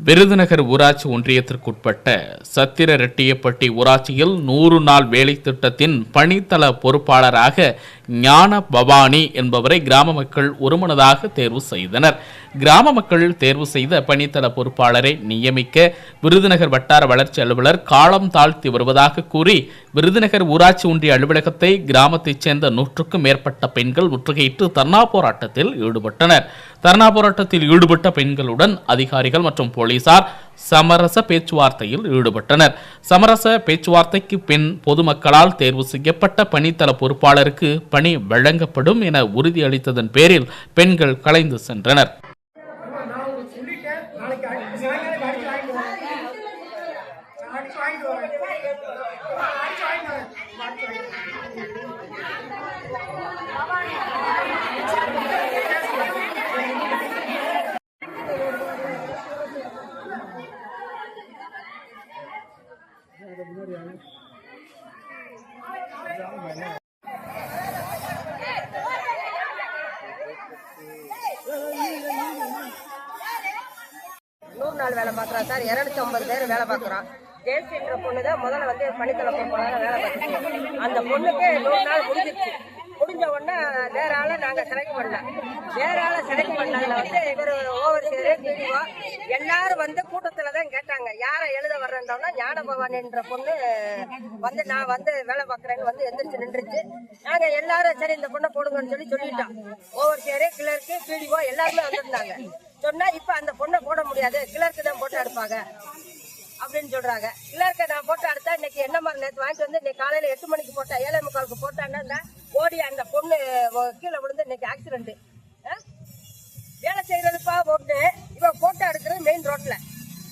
விருதுநகர் ஊராட்சி ஒன்றியத்திற்குட்பட்ட சத்திர ரெட்டியப்பட்டி ஊராட்சியில் நூறு நாள் வேலை திட்டத்தின் பணித்தள பொறுப்பாளராக ஞான பவானி என்பவரை கிராம மக்கள் ஒருமனதாக தேர்வு செய்தனர். கிராம மக்கள் தேர்வு செய்த பணித்தள பொறுப்பாளரை நியமிக்க விருதுநகர் வட்டார வளர்ச்சி அலுவலர் காலம் தாழ்த்தி வருவதாக கூறி விருதுநகர் ஊராட்சி ஒன்றிய அலுவலகத்தை கிராமத்தைச் சேர்ந்த நூற்றுக்கும் மேற்பட்ட பெண்கள் முற்றுகையிட்டு தர்ணா போராட்டத்தில் ஈடுபட்டனர். தர்ணா போராட்டத்தில் ஈடுபட்ட பெண்களுடன் அதிகாரிகள் மற்றும் போலீசார் சமரச பேச்சுவார்த்தையில் ஈடுபட்டனர் சமரச பேச்சுவார்த்தைக்கு பின் பொதுமக்களால் தேர்வு செய்யப்பட்ட பணித்தள பொறுப்பாளருக்கு பணி வழங்கப்படும் என உறுதியளித்ததன் பேரில் பெண்கள் கலைந்து சென்றனர் நூறு நாள் வேலை பார்க்குறோம் சார். இரநூத்தி ஐம்பது பேர் வேலை பார்க்குறோம் ஜெயஸ்ரீன்ற பொண்ணு தான் முதல்ல வந்து பணித்தள பொறுப்பாளராக வேலை பார்த்துச்சு அந்த பொண்ணுக்கு நூறு நாள் முடிஞ்சிருச்சு. முடிஞ்ச உடனே நேரால நாங்க நாங்கள் செலக்ட் பண்ணல வேற ஆளை செலக்ட் பண்ணதில் வந்து இவர் ஓவர் சேரு பிடிஓ எல்லாரும் வந்து கூட்டத்தில் தான் கேட்டாங்க. யாரை எழுத வர்றேன்றோம்னா ஞானபவானின்ற பொண்ணு வந்து நான் வந்து வேலை பார்க்குறேன்னு வந்து எந்திரிச்சு நின்றுச்சு. நாங்கள் எல்லாரும் சரி இந்த பொண்ணை போடுங்கன்னு சொல்லி சொல்லிட்டோம். ஓவர் சேரு கிளர்க்கு பிடிஓ எல்லாருமே வந்திருந்தாங்க. சொன்னா இப்ப அந்த பொண்ணை போட முடியாது. கிளர்க்கு தான் போட்டு எடுப்பாங்க அப்படின்னு சொல்றாங்க. கிளர்க்க நான் போட்டு அடுத்தா இன்னைக்கு என்ன மாதிரி நேற்று வாங்கிட்டு வந்து இன்னைக்கு காலையில எட்டு மணிக்கு போட்டா ஏழை முக்காலுக்கு போட்டாங்கன்னா ஓடி அந்த பொண்ணு கீழே விழுந்து இன்னைக்கு ஆக்சிடென்ட் வேலை செய்யறதுப்பா ஒன்று இவன் போட்டோ எடுக்கிறது மெயின் ரோட்ல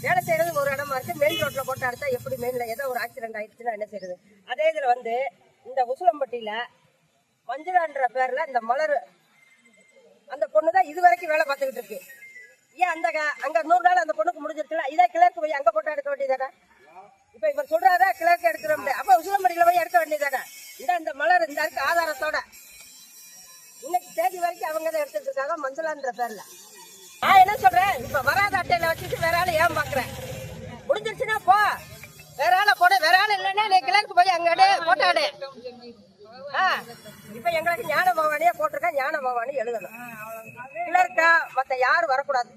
வேலை செய்யறது ஒரு இடமா இருக்கு. மெயின் ரோட்ல போட்டோ எடுத்தா எப்படி மெயின்ல ஏதோ ஒரு ஆக்சிடென்ட் ஆயிடுச்சுன்னா என்ன செய்யறது? அதே இதுல வந்து இந்த உசிலம்பட்டியில மஞ்சுளான்ற பேர்ல இந்த மலர் அந்த பொண்ணு தான் இது வரைக்கும் வேலை பார்த்துக்கிட்டு இருக்கு. ஏன் அந்த க- அங்க நூறு நாள் அந்த பொண்ணுக்கு முடிஞ்சிருச்சுல? இதே கிளர்க்கு போய் அங்க போட்டோ எடுக்க வேண்டியதானே இப்ப இவர் சொல்றாரா கிளர்க்கு எடுக்கிறோம் அப்ப உசிலம்படியில போய் எடுக்க வேண்டியதானே இந்த இந்த மலர் இந்த இருக்கு ஆதாரத்தோட. இன்னைக்கு தேதி வரைக்கும் அவங்க தான் எடுத்துட்டு இருக்காங்க மஞ்சளான்ற பேர்ல. நான் என்ன சொல்றேன்? இப்ப வராத அட்டையில வச்சுட்டு வேற ஆளு ஏன் பாக்குறேன் முடிஞ்சிருச்சுன்னா போ. வேற ஆளை போட. வேற ஆள் இல்லைன்னா நீ கிழக்கு போய் அங்க போட்டாடு இப்ப எங்களுக்கு ஞான பவானியே போட்டிருக்கேன் ஞான பவானி எழுதணும். கிளர்க்கா மத்த யாரும் வரக்கூடாது.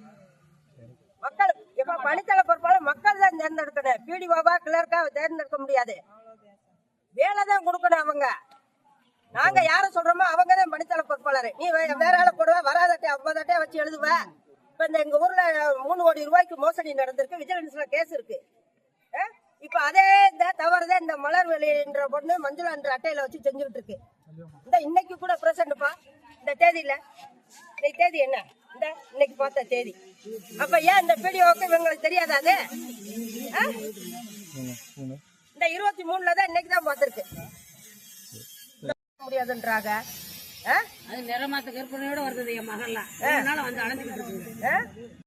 மக்கள் இப்ப பணித்தள பொறுப்பாளர் மக்கள் தான் தேர்ந்தெடுக்கணும். பிடிஓவா கிளர்க்கா தேர்ந்தெடுக்க முடியாது. வேலை தான் கொடுக்கணும் அவங்க. நாங்க யார சொல்றோமோ அவங்க தான் பணித்தள பொறுப்பாளர். நீ வேற ஆளை போடுவ வராதட்டை ஐம்பது அட்டையை வச்சு எழுதுவ. இப்ப இந்த எங்க ஊர்ல மூணு கோடி ரூபாய்க்கு மோசடி நடந்திருக்கு விஜிலன்ஸ்ல கேஸ் இருக்கு? இப்ப அதே இந்த தவறுதான் இந்த மலர் வெளின்ற பொண்ணு மஞ்சுளா என்ற அட்டையில வச்சு செஞ்சுட்டு இருக்கு இந்த இன்னைக்கு கூட பிரசன்ட்ப்பா இந்த தேதியில. இன்னைக்கு தேதி என்ன? இந்த இன்னைக்கு பார்த்த தேதி. அப்ப ஏன் இந்த பிடிஓக்கு இவங்களுக்கு தெரியாதா அது? இந்த இருபத்தி மூணுல தான் இன்னைக்கு தான் பார்த்திருக்கு. முடியாதுன்றாங்க? அது நிறமாத்த கற்பனையோட வருது என் மகள்லாம் அதனால வந்து அலைஞ்சுக்கிட்டு இருக்குது அஹ்?